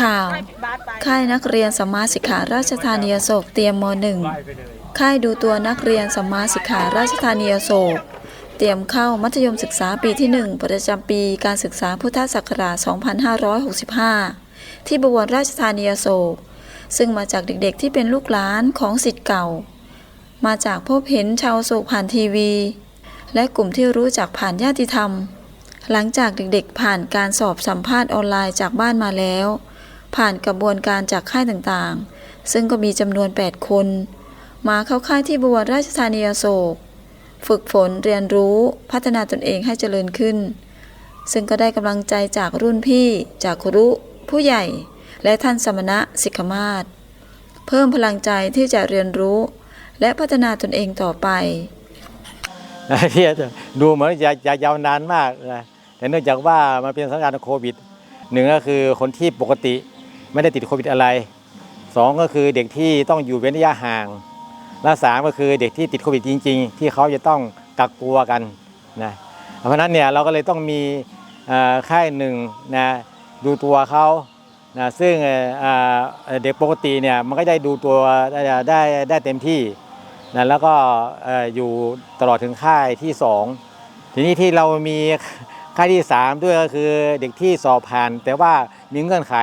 ข่าว ค่ายนักเรียนสมมาสิกขาราชธานีอโศกเตรียมม .1 ค่ายดูตัวนักเรียนสมมาสิกขาราชธานีอโศกเตรียมเข้ามัธยมศึกษาปีที่ 1 ประจำปีการศึกษาพุทธศักราช 2565 ที่บวรราชธานีอโศก ซึ่งมาจากเด็กๆที่เป็นลูกหลานของสิทธิ์เก่า มาจากพบเห็นชาวโศกผ่านทีวี และกลุ่มที่รู้จักผ่านญาติธรรม หลังจากเด็กๆผ่านการสอบสัมภาษณ์ออนไลน์จากบ้านมาแล้ว ผ่านกระบวนการจากค่ายต่างๆ ซึ่งก็มีจำนวน 8 คน มาเข้าค่ายที่บวรราชธานีอโศก ฝึกฝนเรียนรู้พัฒนาตนเองให้เจริญขึ้น ซึ่งก็ได้กำลังใจจากรุ่นพี่ จากครุผู้ใหญ่ และท่านสมณะสิกขมาศเพิ่มพลังใจที่จะเรียนรู้ และพัฒนาตนเองต่อไปที่จะดูเหมือนจะจะยาวนานมากนะแต่เนื่องจากว่ามันเป็นสถานการณ์โควิดหนึ่งก็คือคนที่ปกติ ไม่ได้ติดโควิดอะไรสองก็คือเด็กที่ต้องอยู่เว้นระยะห่าง และสามก็คือเด็กที่ติดโควิดจริง ๆ ที่เขาจะต้องกักตัวกันนะเพราะฉะนั้นเนี่ยเราก็เลยต้องมีค่ายหนึ่งนะดูตัวเขานะซึ่งเด็กปกติเนี่ยมันก็ได้ดูตัวได้ได้ได้เต็มที่นะแล้วก็เอ่ออยู่ตลอดถึงค่ายที่ 2 ทีนี้ที่เรามีค่ายที่ 3 ด้วยก็คือเด็กที่สอบผ่าน แต่ว่ามีเงื่อนไข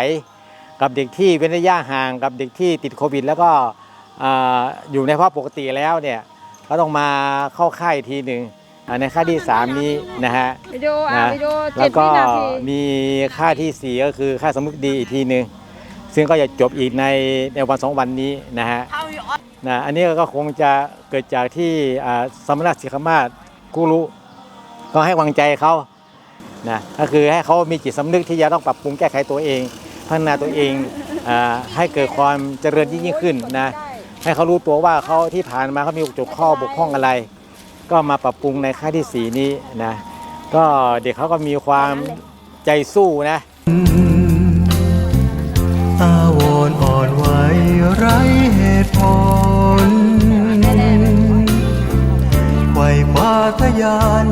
กับเด็กที่เว้นระยะห่างกับเด็กที่ติดโควิด แล้วก็อ่าอยู่ในภาวะปกติแล้วเนี่ยก็ต้องมาเข้าค่ายอีกทีหนึ่งอ่าในค่ายที่ 3 นี้นะฮะวิดีโออะนะวิดีโอแล้เจ็ดวก็วินาทีมีค่ายทีสี่ 4 ก็คือค่ายสำนึกดีอีกทีหนึ่งซึ่งก็จะจบอีกในในวันสองวันนี้นะฮะนะอันนี้ก็คงจะเกิดจากที่อ่าสมณสิกขมาศกูรู้ก็ให้วางใจเขานะก็คือให้เขามีจิตสำนึกที่จะต้องปรับปรุงแก้ไขตัวเอง พัฒนาตัวเองอาให้เกิดความเจริญยิ่งยิ่งขึ้นนะให้เขารู้ตัวว่าเขาที่ผ่านมาเขามีจุดข้อบกพร่องอะไร ก็มาปรับปรุงในค่ายที่สีนี้นะก็เด็กเขาก็มีความใจสู้นะอาวรณ์อ่อนไหวไร้เหตุผลไขว่คว้าทะยาน